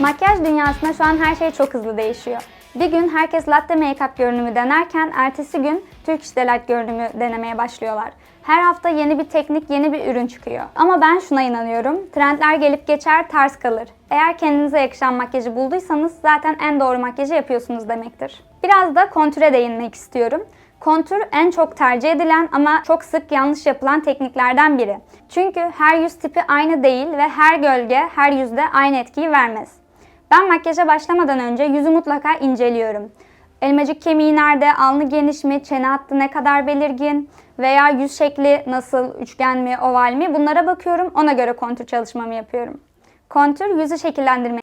Makyaj dünyasında şu an her şey çok hızlı değişiyor. Bir gün herkes latte make-up görünümü denerken ertesi gün Turkish Delight görünümü denemeye başlıyorlar. Her hafta yeni bir teknik, yeni bir ürün çıkıyor. Ama ben şuna inanıyorum. Trendler gelip geçer, ters kalır. Eğer kendinize yakışan makyajı bulduysanız zaten en doğru makyajı yapıyorsunuz demektir. Biraz da kontüre değinmek istiyorum. Kontür en çok tercih edilen ama çok sık yanlış yapılan tekniklerden biri. Çünkü her yüz tipi aynı değil ve her gölge her yüzde aynı etkiyi vermez. Ben makyaja başlamadan önce yüzü mutlaka inceliyorum. Elmacık kemiği nerede, alnı geniş mi, çene hattı ne kadar belirgin veya yüz şekli nasıl, üçgen mi, oval mi bunlara bakıyorum. Ona göre kontür çalışmamı yapıyorum. Kontür yüzü şekillendirmek